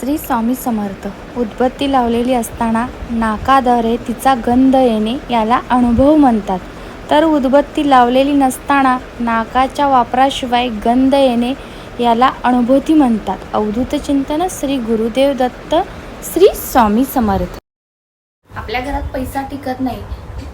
श्री स्वामी समर्थ. उदबत्ती लावलेली असताना नाकाद्वारे तिचा गंध येणे याला अनुभव म्हणतात. तर उदबत्ती लावलेली नसताना नाकाच्या वापराशिवाय गंध येणे याला अनुभूती म्हणतात. अवधूत चिंतन श्री गुरुदेव दत्त श्री स्वामी समर्थ. आपल्या घरात पैसा टिकत नाही.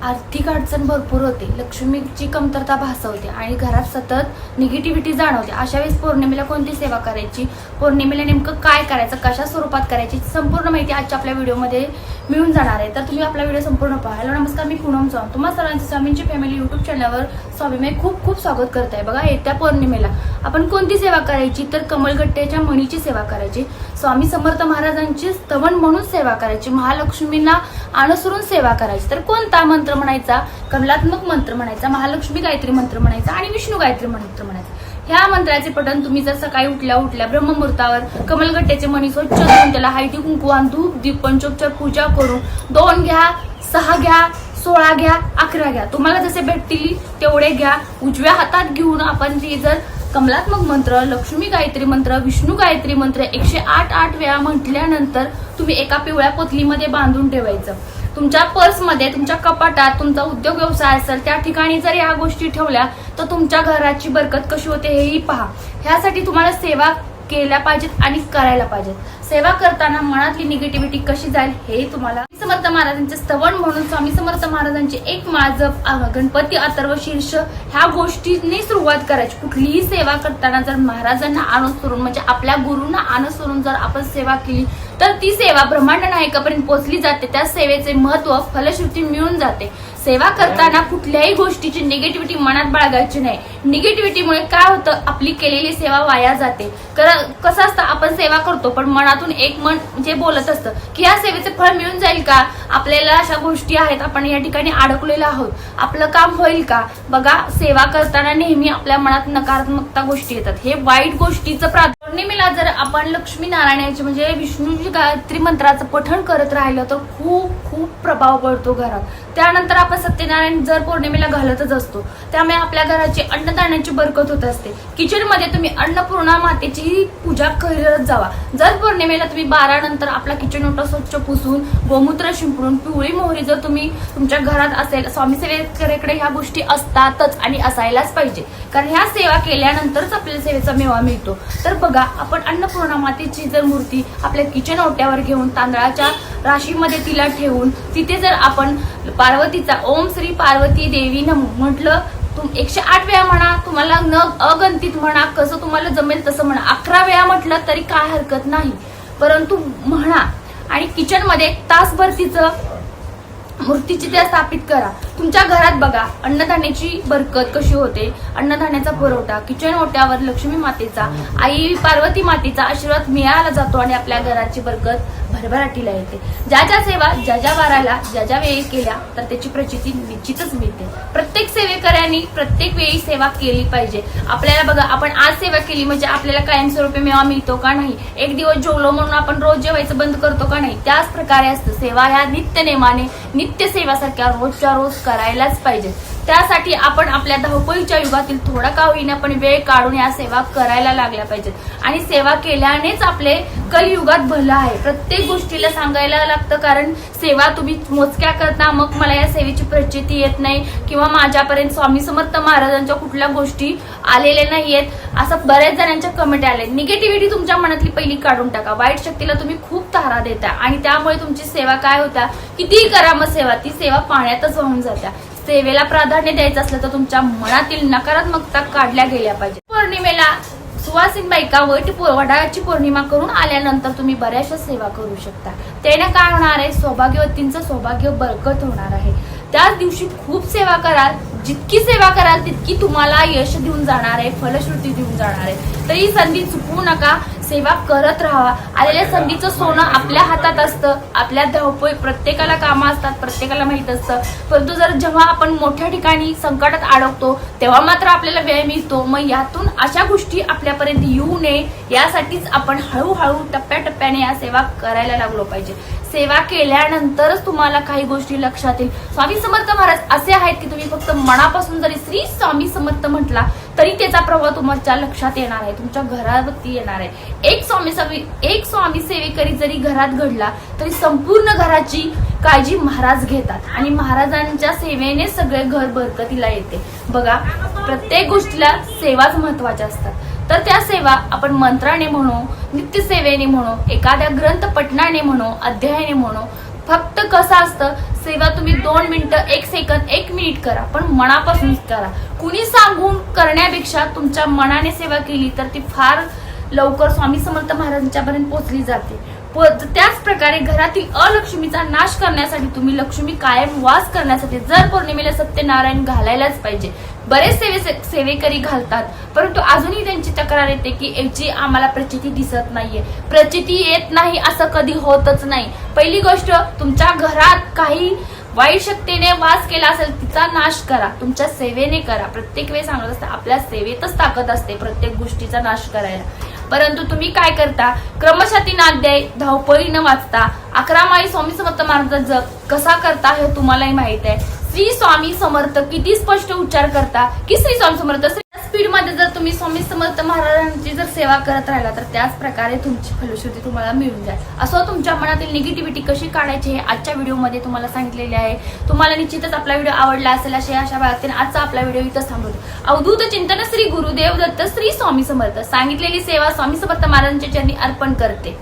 आर्थिक अडचण भरपूर होते. लक्ष्मीची कमतरता भासवते आणि घरात सतत निगेटिव्हिटी जाणवते. अशा वेळेस पौर्णिमेला कोणती सेवा करायची? पौर्णिमेला नेमकं काय करायचं? कशा स्वरूपात करायची? संपूर्ण माहिती आजच्या आपल्या व्हिडिओमध्ये मिळून जाणार आहे. तर तुम्ही आपला व्हिडिओ संपूर्ण पहा. हॅलो नमस्कार. मी पूनम चव्हाण. तुम्हा सर्वांची स्वामींची फॅमिली युट्यूब चॅनलवर स्वामीमे खूप खूप स्वागत करत आहे. बघा येत्या पौर्णिमेला आपण कोणती सेवा करायची? तर कमलगट्ट्याच्या मणीची सेवा करायची. स्वामी समर्थ महाराजांची स्तवन म्हणून सेवा करायची महालक्ष्मींना अनुसरून सेवा करायची. तर कोणता मंत्र म्हणायचा? कमलात्मक मंत्र म्हणायचा महालक्ष्मी गायत्री मंत्र म्हणायचा आणि विष्णू गायत्री मंत्र म्हणायचा. ह्या मंत्राचे पठण तुम्ही जर सकाळी उठल्या उठल्या ब्रह्ममुहूर्तावर कमलगट्ट्याचे मणी स्वच्छ धुवून त्याला हळदी कुंकुवान धूप दीप पंचोपचार पूजा करून दोन घ्या सहा घ्या सोळा घ्या अकरा घ्या. तुम्हाला जसे भेटतील तेवढे घ्या. उजव्या हातात घेऊन आपण ती जर कमलात्मक मंत्र लक्ष्मी गायत्री मंत्र विष्णू गायत्री मंत्र एकशे आठ आठ वेळा म्हटल्यानंतर तुम्ही एका पिवळ्या पोतलीमध्ये बांधून ठेवायचं. तुमच्या पर्समध्ये तुमच्या कपाटात तुमचा उद्योग व्यवसाय असेल त्या ठिकाणी जर या गोष्टी ठेवल्या तर तुमच्या घराची बरकत कशी होते हेही पहा. ह्यासाठी तुम्हाला सेवा केल्या पाहिजेत आणि करायला पाहिजेत. सेवा करताना मनातली निगेटिव्हिटी कशी जाईल हे तुम्हाला समर्थ महाराजांचे स्तवण म्हणून स्वामी समर्थ महाराजांचे एक माजप गणपती अथर्व शीर्ष ह्या गोष्टींनी सुरुवात करायची. कुठलीही सेवा करताना जर महाराजांना अनुसरून म्हणजे आपल्या गुरूंना अनुसरून जर आपण सेवा केली तर ती सेवा ब्रह्मांड नायकापर्यंत पोहोचली जाते. त्या सेवेचे महत्त्व फलश्रुती मिळून जाते. सेवा करताना कुठल्याही गोष्टीची निगेटिव्हिटी मनात बाळगायची नाही. निगेटिव्हिटीमुळे काय होतं? आपली केलेली सेवा वाया जाते. कसं असतं? आपण सेवा करतो पण मनात मनातून एक मन जे बोलत असतं की या सेवेचे फळ मिळून जाईल का? आपल्याला अशा गोष्टी आहेत आपण या ठिकाणी अडकलेलो आहोत. आपलं काम होईल का? बघा सेवा करताना नेहमी आपल्या मनात नकारात्मकता गोष्टी येतात. हे वाईट गोष्टीचं प्राधान्य पौर्णिमेला जर आपण लक्ष्मी नारायणाचे म्हणजे विष्णूजी गायत्री मंत्राचं पठण करत राहिलं तर खूप खूप प्रभाव पडतो घरात. त्यानंतर आपण सत्यनारायण जर पौर्णिमेला घालतच असतो त्यामुळे आपल्या घराची अन्नदाण्याची बरकत होत असते. किचनमध्ये तुम्ही अन्नपूर्णा मातेची पूजा करत जावा. जर पौर्णिमेला तुम्ही बारा नंतर आपला किचन ओटा स्वच्छ पुसून गोमूत्र शिंपडून पिवळी मोहरी जर तुम्ही तुमच्या घरात असेल स्वामी सेवेकरेकडे ह्या गोष्टी असतातच आणि असायलाच पाहिजे. कारण ह्या सेवा केल्यानंतरच आपल्याला सेवेचा मेवा मिळतो. तर बघा आपण अन्नपूर्णा मातेची जर मूर्ती आपल्या किचन ओट्यावर घेऊन तांदळाच्या राशीमध्ये तिला ठेवून तिथे जर आपण पार्वतीचा ओम श्री पार्वती देवी म्हटलं तुम एकशे आठ वेळा म्हणा तुम्हाला न अगंतित म्हणा कसं तुम्हाला जमेल तसं म्हणा अकरा वेळा म्हटलं तरी काय हरकत नाही. परंतु म्हणा आणि किचनमध्ये एक तासभर तिचं मूर्तीची त्या स्थापित करा. तुमच्या घरात बघा अन्नधान्याची बरकत कशी होते? अन्नधान्याचा पुरवठा किचन ओट्यावर लक्ष्मी मातेचा आई पार्वती मातेचा आशीर्वाद मिळाला जातो आणि आपल्या घराची बरकत भरभराटीला येते. ज्या ज्या सेवा ज्या ज्या वाराला ज्या ज्या वेळी केल्या तर त्याची प्रचिती निश्चितच मिळते. प्रत्येक सेवेकऱ्यांनी प्रत्येक वेळी सेवा केली पाहिजे. आपल्याला बघा आपण आज सेवा केली म्हणजे आपल्याला कायमस्वरूपी मेवा मिळतो का नाही? एक दिवस जेवलो म्हणून आपण रोज जेवायचं बंद करतो का नाही? त्याच प्रकारे असतं. सेवा ह्या नित्य नेमाने नित्य सेवासारख्या रोजच्या रोज करायलाच पाहिजे. त्यासाठी आपण आपल्या धावपळीच्या युगातील थोडा का होईना पण वेळ काढून या सेवा करायला लागल्या पाहिजेत. आणि सेवा केल्यानेच आपले कलयुगात भलं आहे. प्रत्येक गोष्टीला सांगायला लागतं कारण सेवा तुम्ही मोजक्या करता मग मला या सेवेची प्रचिती येत नाही किंवा माझ्यापर्यंत स्वामी समर्थ महाराजांच्या कुठल्या गोष्टी आलेल्या नाहीयेत असं बऱ्याच जणांच्या कमेंट आले निगेटिव्हिटी तुमच्या मनातली पहिली काढून टाका. वाईट शक्तीला तुम्ही खूप तारा देता. आणि त्यामुळे तुमची सेवा काय होता? कितीही करा मग सेवा ती सेवा पाण्यातच वाहून जात्या. सेवेला प्राधान्य द्यायचं असलं तर तुमच्या मनातील नकारात्मकता काढल्या गेल्या पाहिजे. पौर्णिमेला सुवासिन बायका वट वडाची पौर्णिमा करून आल्यानंतर तुम्ही बऱ्याचशा सेवा करू शकता. त्याने काय होणार आहे? सौभाग्यवतींचं सौभाग्य बरकत होणार आहे. त्याच दिवशी खूप सेवा कराल. जितकी सेवा कराल तितकी तुम्हाला यश देऊन जाणार आहे फलश्रुती देऊन जाणार आहे. तर ही संधी चुकवू नका. सेवा करत राहा आलेल्या संधीचं सोनं आपल्या हातात असतं. आपल्या धावपळ प्रत्येकाला कामं असतात प्रत्येकाला माहीत असतं. परंतु जर जेव्हा आपण मोठ्या ठिकाणी संकटात अडकतो तेव्हा मात्र आपल्याला वेळ मिळतो. मग यातून अशा गोष्टी आपल्यापर्यंत येऊ नये यासाठीच आपण हळूहळू टप्प्याटप्प्याने या सेवा करायला लागलो पाहिजे. सेवा केल्यानंतरच तुम्हाला काही गोष्टी लक्षात येईल. स्वामी समर्थ महाराज असे आहेत की तुम्ही फक्त मनापासून जरी श्री स्वामी समर्थ म्हटला तरी त्याचा प्रभाव तुमच्या लक्षात येणार आहे तुमच्या घरावरती येणार आहे. एक स्वामी सेवी एक स्वामी सेवेकरी जरी घरात घडला तरी संपूर्ण घराची काळजी महाराज घेतात. आणि महाराजांच्या सेवेने सगळे घर बरकतीला येते. बघा प्रत्येक गोष्टीला सेवाच महत्त्वाच्या असतात. तर त्या सेवा आपण मंत्राने म्हणू नित्यसेवेने म्हणू एखाद्या ग्रंथ पठणाने म्हणू अध्यायाने म्हणू फक्त कसं असतं सेवा तुम्ही दोन मिनिटं एक सेकंद एक मिनिट करा पण मनापासून करा. कुणी सांगून करण्यापेक्षा तुमच्या मनाने सेवा केली तर ती फार लवकर स्वामी समर्थ महाराजांच्यापर्यंत पोहोचली जाते. त्याच प्रकारे घरातील अलक्ष्मीचा नाश करण्यासाठी तुम्ही लक्ष्मी कायम वास करण्यासाठी जर पौर्णिमेला सत्यनारायण घालायलाच पाहिजे. बरेच सेवे सेवेकरी घालतात परंतु अजूनही त्यांची तक्रार येते की याची आम्हाला प्रचिती दिसत नाहीये. प्रचिती येत नाही असं कधी होतच नाही. पहिली गोष्ट तुमच्या घरात काही वाईट शक्तीने वास केला असेल तिचा नाश करा. तुमच्या सेवेने करा. प्रत्येक वेळी सांगत असते आपल्या सेवेतच ताकद असते प्रत्येक गोष्टीचा नाश करायला. परंतु तुम्ही काय करता? क्रमशः तीन अध्याय धावपळीनं वाचता अकरा माळी स्वामी समर्थ महाराजांचा जप कसा करता हे तुम्हालाही माहीत आहे. श्री स्वामी समर्थ किती स्पष्ट उच्चार करता की श्री स्वामी समर्थ? स्पीडमध्ये जर तुम्ही स्वामी समर्थ महाराजांची जर सेवा करत राहिला तर त्याच प्रकारे तुमची फलश्रुती तुम्हाला मिळून जाईल. असं तुमच्या मनातील निगेटिव्हिटी कशी काढायची हे आजच्या व्हिडिओमध्ये तुम्हाला सांगितलेले आहे. तुम्हाला निश्चितच आपला व्हिडिओ आवडला असेल अशा आशा बाळगते आजचा आपला व्हिडिओ इथं थांबवतो. अवधूत चिंतन श्री गुरुदेव दत्त श्री स्वामी समर्थ. सांगितलेली सेवा स्वामी समर्थ महाराजांच्या चरणी अर्पण करते.